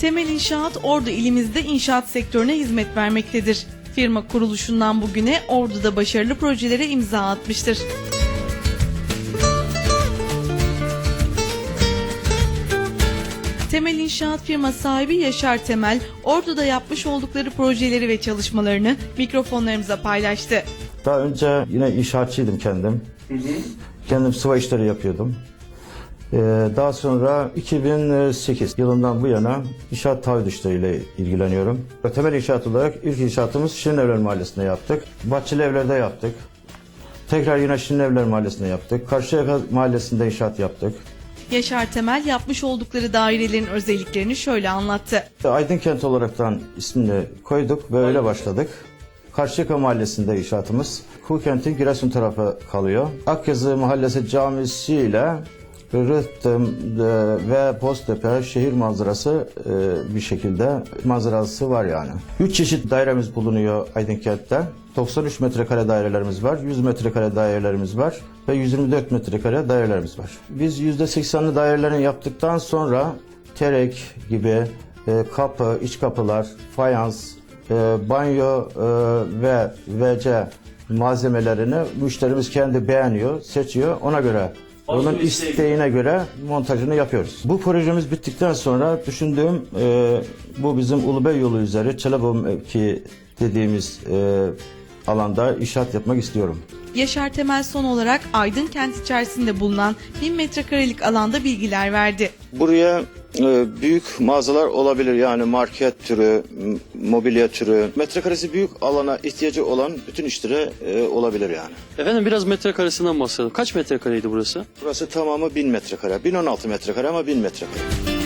Temel İnşaat Ordu ilimizde inşaat sektörüne hizmet vermektedir. Firma kuruluşundan bugüne Ordu'da başarılı projelere imza atmıştır. Temel İnşaat firma sahibi Yaşar Temel, Ordu'da yapmış oldukları projeleri ve çalışmalarını mikrofonlarımıza paylaştı. Daha önce yine inşaatçıydım kendim. Kendim sıva işleri yapıyordum. Ee, daha sonra 2008 yılından bu yana inşaat taahhüt işleriyle ilgileniyorum. Temel inşaat olarak ilk inşaatımız Şirin Evler Mahallesi'nde yaptık. Bahçeli Evler'de yaptık. Tekrar yine Şirin Evler Mahallesi'nde yaptık. Karşıyaka Mahallesi'nde inşaat yaptık. Yaşar Temel yapmış oldukları dairelerin özelliklerini şöyle anlattı. Aydın Kent olaraktan ismini koyduk ve öyle başladık. Karşıyaka Mahallesi'nde inşaatımız. Kuğu Kent'in Giresun tarafı kalıyor. Akyazı Mahallesi Camisi ile Rıhtım e, ve Boztepe şehir manzarası e, bir şekilde manzarası var yani. Üç çeşit dairemiz bulunuyor Aydın Kent'te. 93 metrekare dairelerimiz var, 100 metrekare dairelerimiz var ve 124 metrekare dairelerimiz var. Biz %80'li dairelerini yaptıktan sonra terek gibi e, kapı, iç kapılar, fayans, banyo ve WC malzemelerini müşterimiz kendi beğeniyor, seçiyor. Ona göre onun isteğine göre montajını yapıyoruz. Bu projemiz bittikten sonra düşündüğüm e, bu bizim Ulubey yolu üzeri Çelebom mevki dediğimiz e, alanda inşaat yapmak istiyorum. Yaşar Temel son olarak Aydın kent içerisinde bulunan 1000 metrekarelik alanda bilgiler verdi. Buraya büyük mağazalar olabilir yani market türü, mobilya türü, metrekaresi büyük alana ihtiyacı olan bütün işlere e, olabilir yani. Efendim biraz metrekaresinden bahsedelim. Kaç metrekareydi burası? Burası tamamı 1000 metrekare, 1016 metrekare ama 1000 metrekare.